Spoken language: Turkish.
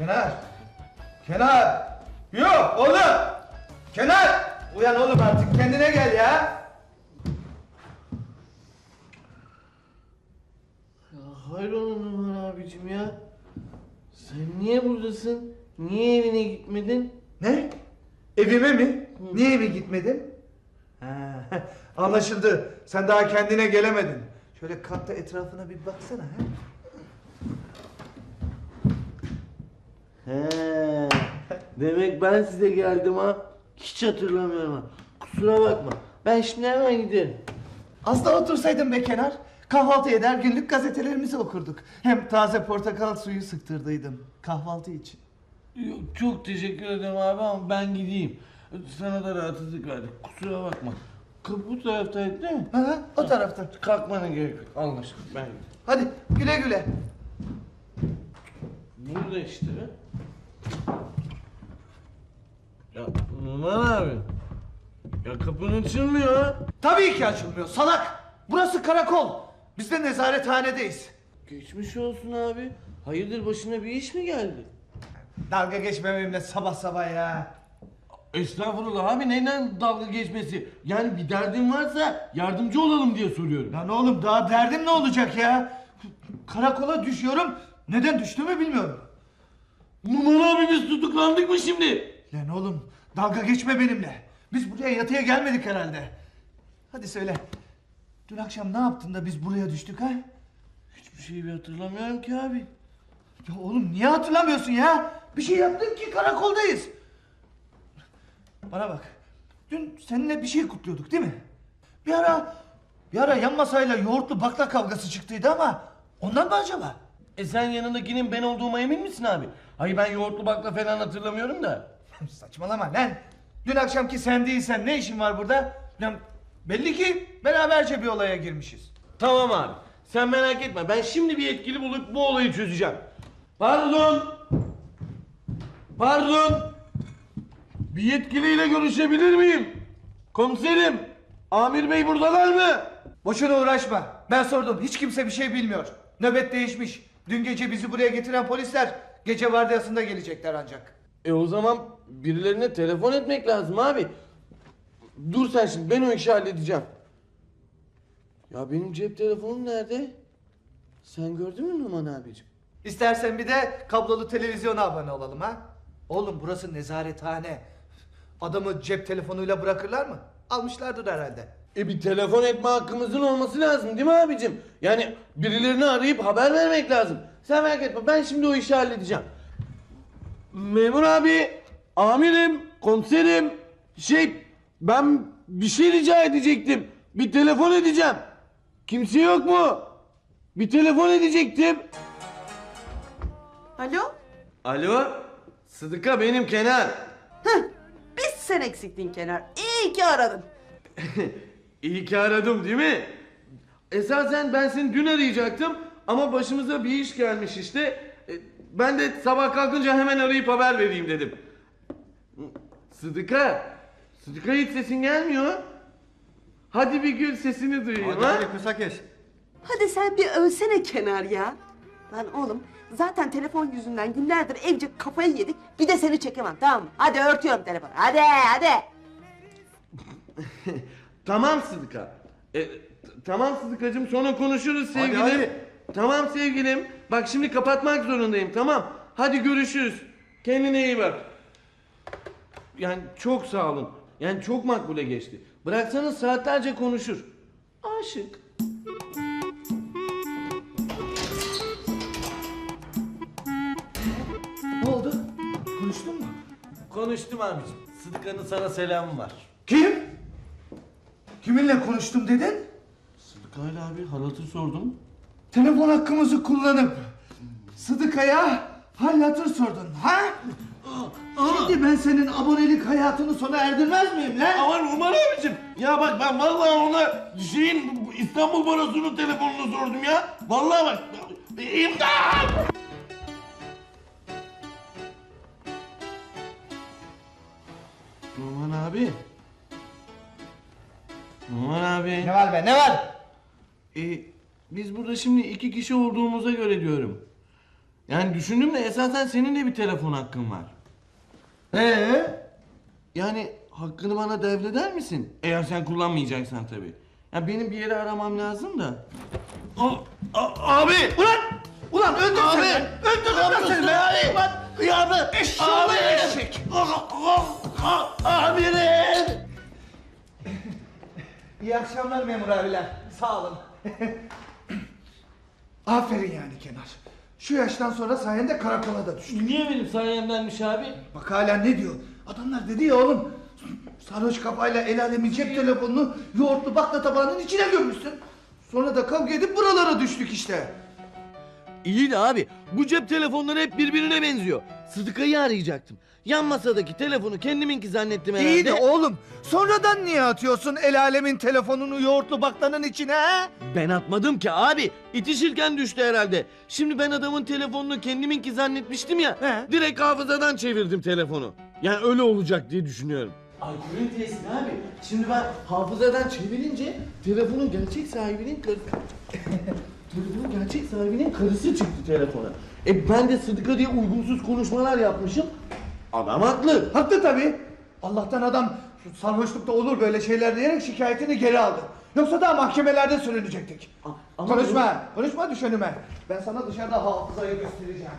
Kenar. Kenar. Yok oğlum. Kenar. Uyan oğlum artık kendine gel ya. Ya hayrola Numan abicim ya? Sen niye buradasın? Niye evine gitmedin? Ne? Evime mi? Niye eve gitmedin? Ha, anlaşıldı. Sen daha kendine gelemedin. Şöyle katta etrafına bir baksana. Ha? He. Demek ben size geldim ha. Hiç hatırlamıyorum ha. Kusura bakma. Ben şimdi hemen giderim. Az da otursaydın be Kenar. Kahvaltı eder günlük gazetelerimizi okurduk. Hem taze portakal suyu sıktırdıydım kahvaltı için. Yok, çok teşekkür ederim abi ama ben gideyim. Sana da rahatsızlık verdik. Kusura bakma. Kapı bu taraftaydı değil mi? Ha, o tarafta. Kalkmana gerek yok. Anlaşıldı. Ben gidiyorum. Hadi güle güle. Burada işte. Ya Numan abi. Ya kapın açılmıyor ha. Tabii ki açılmıyor salak. Burası karakol. Biz de nezarethanedeyiz. Geçmiş olsun abi. Hayırdır başına bir iş mi geldi? Dalga geçme benimle sabah sabah ya. Estağfurullah abi neyden dalga geçmesi? Yani bir derdin varsa yardımcı olalım diye soruyorum. Lan oğlum daha derdim ne olacak ya? Karakola düşüyorum. Neden düştüğümü bilmiyorum. Numan abi biz tutuklandık mı şimdi? Lan oğlum dalga geçme benimle. Biz buraya yatıya gelmedik herhalde. Hadi söyle. Dün akşam ne yaptın da biz buraya düştük ha? Hiçbir şeyi bir hatırlamıyorum ki abi. Ya oğlum niye hatırlamıyorsun ya? Bir şey yaptık ki karakoldayız. Bana bak. Dün seninle bir şey kutluyorduk değil mi? Bir ara bir ara yan masayla yoğurtlu bakla kavgası çıktıydı ama ondan mı acaba? E sen yanındakinin ben olduğuma emin misin abi? Hayır ben yoğurtlu bakla falan hatırlamıyorum da. Saçmalama lan. Dün akşamki sen değilsen ne işin var burada? Lan belli ki beraberce bir olaya girmişiz. Tamam abi. Sen merak etme. Ben şimdi bir yetkili bulup bu olayı çözeceğim. Pardon. Pardon. Bir yetkiliyle görüşebilir miyim? Komiserim. Amir bey buradalar mı? Boşuna uğraşma. Ben sordum. Hiç kimse bir şey bilmiyor. Nöbet değişmiş. Dün gece bizi buraya getiren polisler gece vardiyasında gelecekler ancak. E o zaman birilerine telefon etmek lazım abi. Dur sen şimdi ben o işi halledeceğim. Ya benim cep telefonum nerede? Sen gördün mü Numan abicim? İstersen bir de kablolu televizyona abone olalım ha. Oğlum burası nezarethane. Adamı cep telefonuyla bırakırlar mı? Almışlardır herhalde. E bir telefon etme hakkımızın olması lazım değil mi abicim? Yani birilerini arayıp haber vermek lazım. Sen merak etme ben şimdi o işi halledeceğim. Memur abi, amirim, komiserim, şey ben bir şey rica edecektim. Bir telefon edeceğim. Kimse yok mu? Bir telefon edecektim. Alo? Alo, Sıdıka benim Kenar. Heh, biz sen eksiktin Kenar. İyi ki aradın. İyi ki aradım değil mi? Esasen ben seni dün arayacaktım ama başımıza bir iş gelmiş işte. E, Ben de sabah kalkınca hemen arayıp haber vereyim dedim. Sıdıka, Sıdıka hiç sesin gelmiyor. Hadi bir gül sesini duyayım ha. kısa kes. Hadi sen bir ölsene Kenar ya. Lan oğlum zaten telefon yüzünden günlerdir evce kafayı yedik. Bir de seni çekemem tamam mı? Hadi örtüyorum telefonu. Hadi hadi. Tamam Sıdıka. E, tamam Sıdıkacığım sonra konuşuruz Hadi, sevgilim. hadi. Tamam sevgilim. Bak şimdi kapatmak zorundayım tamam. Hadi görüşürüz. Kendine iyi bak. Yani çok sağ olun. Yani çok makbule geçti. Bıraksanız saatlerce konuşur. Aşık. Ne oldu? Konuştun mu? Konuştum abicim. Sıdıka'nın sana selamı var. Kim? Kiminle konuştum dedin? Sıdıka'yla abi halatı sordum. Telefon hakkımızı kullanıp Sıdıkaya hal hatır sordun ha? Şimdi ben senin abonelik hayatını sona erdirmez miyim lan? Ama Numan abicim ya bak ben vallahi ona şeyin İstanbul Barosu'nun telefonunu sordum ya. Vallahi bak imdat! Numan abi. Numan abi. Ne var be ne var? E, biz burada şimdi iki kişi olduğumuza göre diyorum. Yani düşündüm de esasen senin de bir telefon hakkın var. Ee? Yani hakkını bana devreder misin? Eğer sen kullanmayacaksan tabii. Ya benim bir yere aramam lazım da. A- a- abi! Ulan! Ulan öldür Abi! seni! Öldür lan seni be! Ulan! Ya abi! Eşşoğlu eşek! Amirim! İyi akşamlar memur abiler. Sağ olun. Aferin yani Kenar. Şu yaştan sonra sayende karakola da düştük. Niye benim sayemdenmiş abi? Bak hala ne diyor? Adamlar dedi ya oğlum. Sarhoş kafayla el alemin cep telefonunu yoğurtlu bakla tabağının içine gömmüşsün. Sonra da kavga edip buralara düştük işte. İyi de abi bu cep telefonları hep birbirine benziyor. Sıdıkayı arayacaktım. Yan masadaki telefonu kendiminki zannettim herhalde. İyi de oğlum sonradan niye atıyorsun el alemin telefonunu yoğurtlu baklanın içine ha? Ben atmadım ki abi. İtişirken düştü herhalde. Şimdi ben adamın telefonunu kendiminki zannetmiştim ya. He. Direkt hafızadan çevirdim telefonu. Yani öyle olacak diye düşünüyorum. Alkolün tesiri abi. Şimdi ben hafızadan çevirince telefonun gerçek sahibinin. Telefonun gerçek sahibinin karısı çıktı telefona. E ben de Sıdıka diye uygunsuz konuşmalar yapmışım. Adam haklı. Haklı tabii. Allah'tan adam şu sarhoşlukta olur böyle şeyler diyerek şikayetini geri aldı. Yoksa daha mahkemelerde sürünecektik. Ama- konuşma, konuşma düş önüme. Ben sana dışarıda hafızayı göstereceğim.